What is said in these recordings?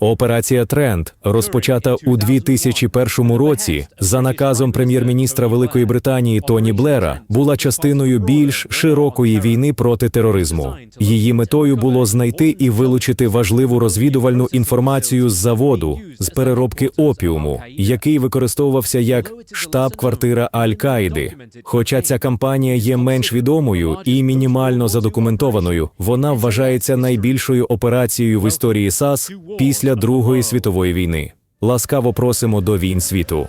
Операція Тренд, розпочата у 2001 році за наказом прем'єр-міністра Великої Британії Тоні Блера, була частиною більш широкої війни проти тероризму. Її метою було знайти і вилучити важливу розвідувальну інформацію з заводу з переробки опіуму, який використовувався як штаб-квартира Аль-Каїди. Хоча ця кампанія є менш відомою і мінімально задокументованою, вона вважається найбільшою операцією в історії САС після Другої світової війни. Ласкаво просимо до війн світу.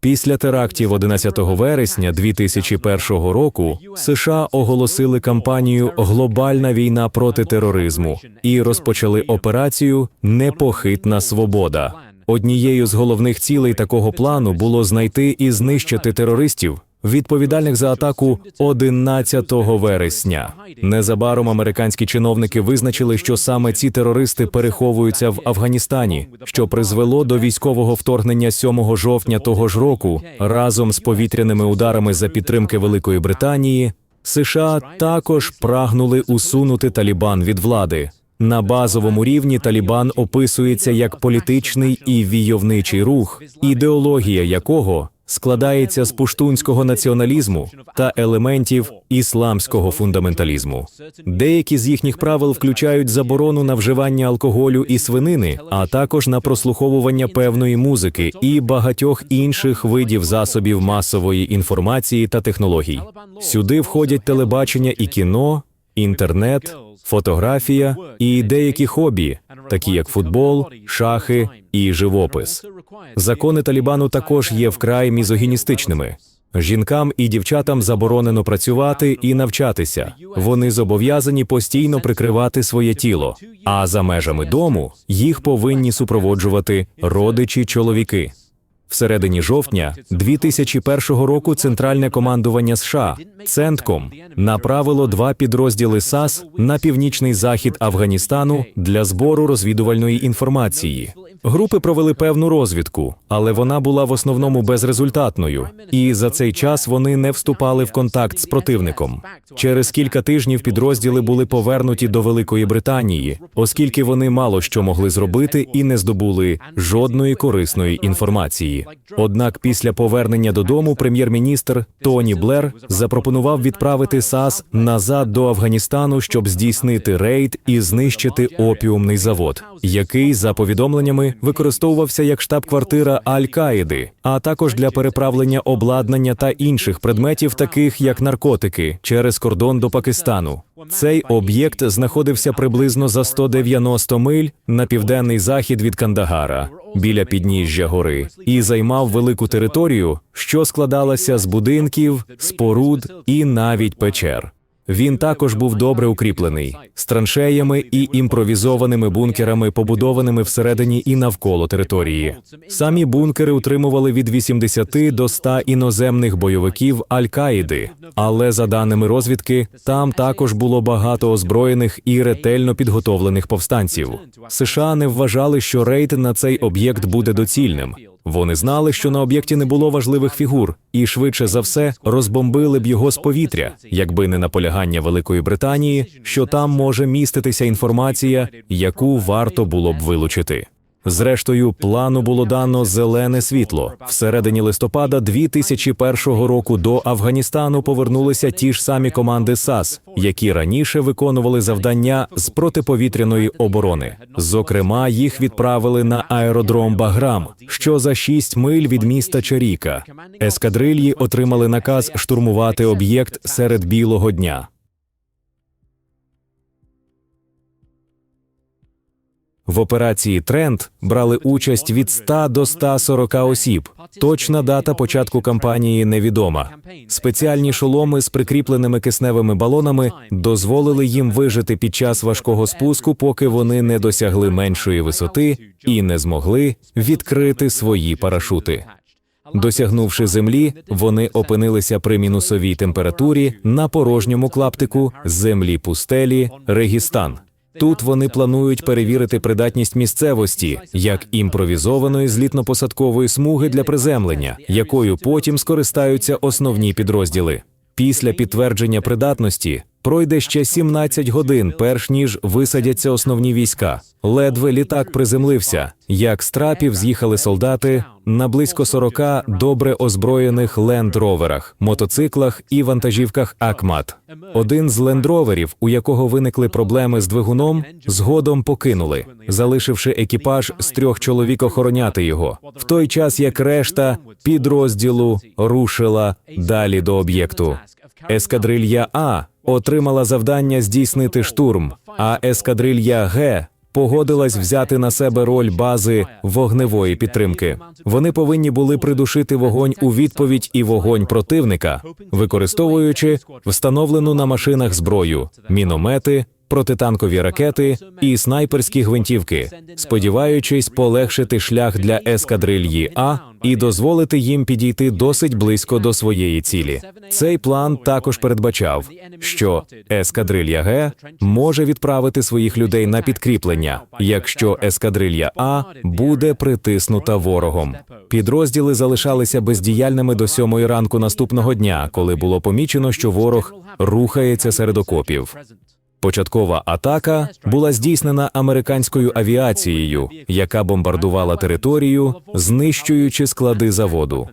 Після терактів 11 вересня 2001 року США оголосили кампанію Глобальна війна проти тероризму і розпочали операцію Непохитна свобода. Однією з головних цілей такого плану було знайти і знищити терористів, відповідальних за атаку 11 вересня. Незабаром американські чиновники визначили, що саме ці терористи переховуються в Афганістані, що призвело до військового вторгнення 7 жовтня того ж року разом з повітряними ударами за підтримки Великої Британії. США також прагнули усунути Талібан від влади. На базовому рівні Талібан описується як політичний і війовничий рух, ідеологія якого складається з пуштунського націоналізму та елементів ісламського фундаменталізму. Деякі з їхніх правил включають заборону на вживання алкоголю і свинини, а також на прослуховування певної музики і багатьох інших видів засобів масової інформації та технологій. Сюди входять телебачення і кіно, інтернет, фотографія і деякі хобі, такі як футбол, шахи і живопис. Закони Талібану також є вкрай мізогіністичними. Жінкам і дівчатам заборонено працювати і навчатися. Вони зобов'язані постійно прикривати своє тіло. А за межами дому їх повинні супроводжувати родичі чоловіки. Всередині жовтня 2001 року Центральне командування США Центком направило два підрозділи САС на північний захід Афганістану для збору розвідувальної інформації. Групи провели певну розвідку, але вона була в основному безрезультатною, і за цей час вони не вступали в контакт з противником. Через кілька тижнів підрозділи були повернуті до Великої Британії, оскільки вони мало що могли зробити і не здобули жодної корисної інформації. Однак, після повернення додому, прем'єр-міністр Тоні Блер запропонував відправити САС назад до Афганістану, щоб здійснити рейд і знищити опіумний завод, який за повідомленнями використовувався як штаб-квартира Аль-Каїди, а також для переправлення обладнання та інших предметів, таких як наркотики, через кордон до Пакистану. Цей об'єкт знаходився приблизно за 190 миль на південний захід від Кандагара, біля підніжжя гори, і займав велику територію, що складалася з будинків, споруд і навіть печер. Він також був добре укріплений з траншеями і імпровізованими бункерами, побудованими всередині і навколо території. Самі бункери утримували від 80 до 100 іноземних бойовиків Аль-Каїди, але за даними розвідки, там також було багато озброєних і ретельно підготовлених повстанців. США не вважали, що рейд на цей об'єкт буде доцільним. Вони знали, що на об'єкті не було важливих фігур, і швидше за все розбомбили б його з повітря, якби не наполягання Великої Британії, що там може міститися інформація, яку варто було б вилучити. Зрештою, плану було дано зелене світло. Всередині листопада 2001 року до Афганістану повернулися ті ж самі команди САС, які раніше виконували завдання з протиповітряної оборони. Зокрема, їх відправили на аеродром Баграм, що за 6 миль від міста Чаріка. Ескадрильї отримали наказ штурмувати об'єкт серед білого дня. В операції Тренд брали участь від 100 до 140 осіб. Точна дата початку кампанії невідома. Спеціальні шоломи з прикріпленими кисневими балонами дозволили їм вижити під час важкого спуску, поки вони не досягли меншої висоти і не змогли відкрити свої парашути. Досягнувши землі, вони опинилися при мінусовій температурі на порожньому клаптику землі пустелі Регістан. Тут вони планують перевірити придатність місцевості як імпровізованої злітно-посадкової смуги для приземлення, якою потім скористаються основні підрозділи. Після підтвердження придатності пройде ще 17 годин, перш ніж висадяться основні війська. Ледве літак приземлився. Як з трапів з'їхали солдати на близько 40 добре озброєних лендроверах, мотоциклах і вантажівках Акмат. Один з лендроверів, у якого виникли проблеми з двигуном, згодом покинули, залишивши екіпаж з трьох чоловік охороняти його, в той час як решта підрозділу рушила далі до об'єкту. Ескадрилья А отримала завдання здійснити штурм, а ескадрилья Г погодилась взяти на себе роль бази вогневої підтримки. Вони повинні були придушити вогонь у відповідь і вогонь противника, використовуючи встановлену на машинах зброю, міномети, протитанкові ракети і снайперські гвинтівки, сподіваючись полегшити шлях для ескадрильї А і дозволити їм підійти досить близько до своєї цілі. Цей план також передбачав, що ескадрилья Г може відправити своїх людей на підкріплення, якщо ескадрилья А буде притиснута ворогом. Підрозділи залишалися бездіяльними до сьомої ранку наступного дня, коли було помічено, що ворог рухається серед окопів. Початкова атака була здійснена американською авіацією, яка бомбардувала територію, знищуючи склади заводу.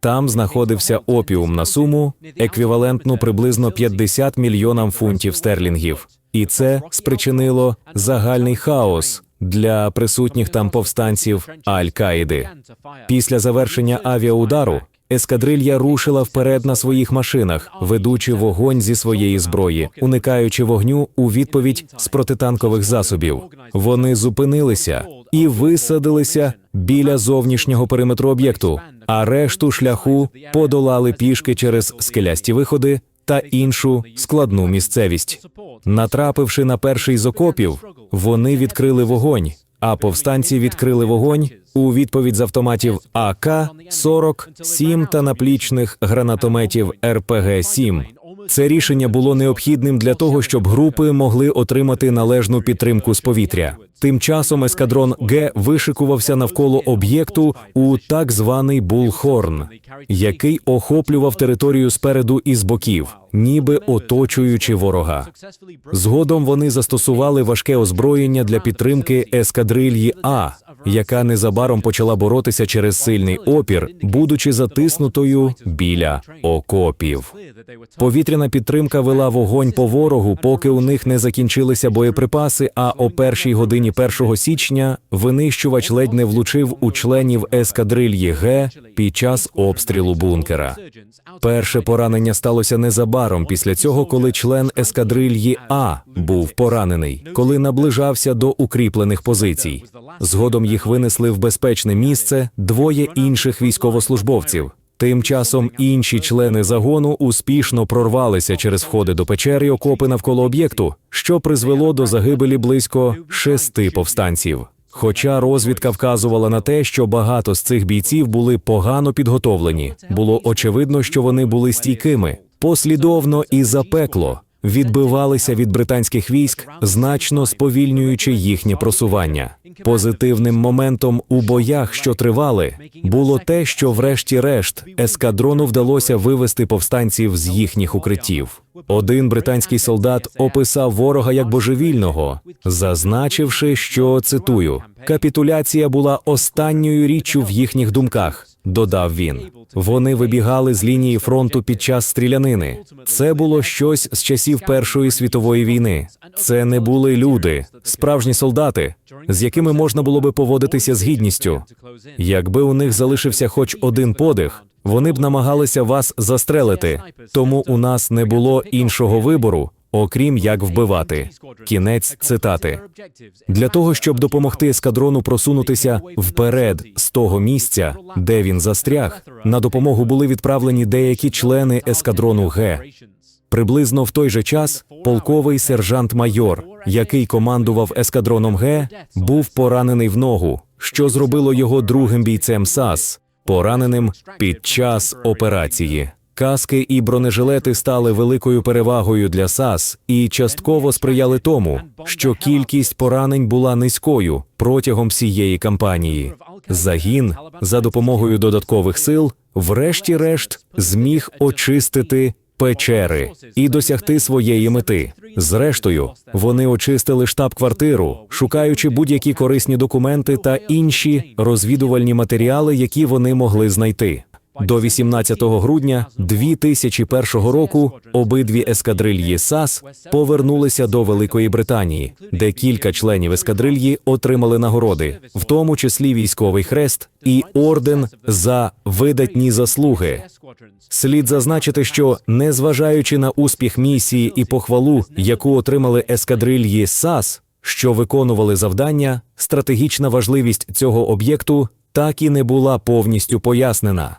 Там знаходився опіум на суму, еквівалентну приблизно 50 мільйонам фунтів стерлінгів, і це спричинило загальний хаос для присутніх там повстанців Аль-Каїди. Після завершення авіаудару ескадрилья рушила вперед на своїх машинах, ведучи вогонь зі своєї зброї, уникаючи вогню у відповідь з протитанкових засобів. Вони зупинилися і висадилися біля зовнішнього периметру об'єкту, а решту шляху подолали пішки через скелясті виходи та іншу складну місцевість. Натрапивши на перший з окопів, вони відкрили вогонь. А повстанці відкрили вогонь у відповідь з автоматів ак 47 та наплічних гранатометів РПГ 7 Це рішення було необхідним для того, щоб групи могли отримати належну підтримку з повітря. Тим часом ескадрон Г вишикувався навколо об'єкту у так званий Булхорн, який охоплював територію спереду і з боків, ніби оточуючи ворога. Згодом вони застосували важке озброєння для підтримки ескадрильї А, яка незабаром почала боротися через сильний опір, будучи затиснутою біля окопів. Повітряна підтримка вела вогонь по ворогу, поки у них не закінчилися боєприпаси. А о першій годині 1 січня винищувач ледь не влучив у членів ескадрильї Г під час обстрілу бункера. Перше поранення сталося незабаром після цього, коли член ескадрильї А був поранений, коли наближався до укріплених позицій. Згодом їх винесли в безпечне місце двоє інших військовослужбовців. Тим часом інші члени загону успішно прорвалися через входи до печер окопи навколо об'єкту, що призвело до загибелі близько шести повстанців. Хоча розвідка вказувала на те, що багато з цих бійців були погано підготовлені, було очевидно, що вони були стійкими, послідовно і запекло відбивалися від британських військ, значно сповільнюючи їхнє просування. Позитивним моментом у боях, що тривали, було те, що, врешті-решт, ескадрону вдалося вивести повстанців з їхніх укриттів. Один британський солдат описав ворога як божевільного, зазначивши, що цитую: капітуляція була останньою річчю в їхніх думках. Додав він. Вони вибігали з лінії фронту під час стрілянини. Це було щось з часів Першої світової війни. Це не були люди, справжні солдати, з якими можна було би поводитися з гідністю. Якби у них залишився хоч один подих, вони б намагалися вас застрелити. Тому у нас не було іншого вибору, окрім як вбивати. Кінець цитати. Для того, щоб допомогти ескадрону просунутися вперед з того місця, де він застряг, на допомогу були відправлені деякі члени ескадрону Г. Приблизно в той же час полковий сержант-майор, який командував ескадроном Г, був поранений в ногу, що зробило його другим бійцем САС, пораненим під час операції. Каски і бронежилети стали великою перевагою для САС і частково сприяли тому, що кількість поранень була низькою протягом всієї кампанії. Загін за допомогою додаткових сил, врешті-решт, зміг очистити печери і досягти своєї мети. Зрештою, вони очистили штаб-квартиру, шукаючи будь-які корисні документи та інші розвідувальні матеріали, які вони могли знайти. До 18 грудня 2001 року обидві ескадрильї САС повернулися до Великої Британії, де кілька членів ескадрильї отримали нагороди, в тому числі військовий хрест і орден за видатні заслуги. Слід зазначити, що незважаючи на успіх місії і похвалу, яку отримали ескадрильї САС, що виконували завдання, стратегічна важливість цього об'єкту так і не була повністю пояснена.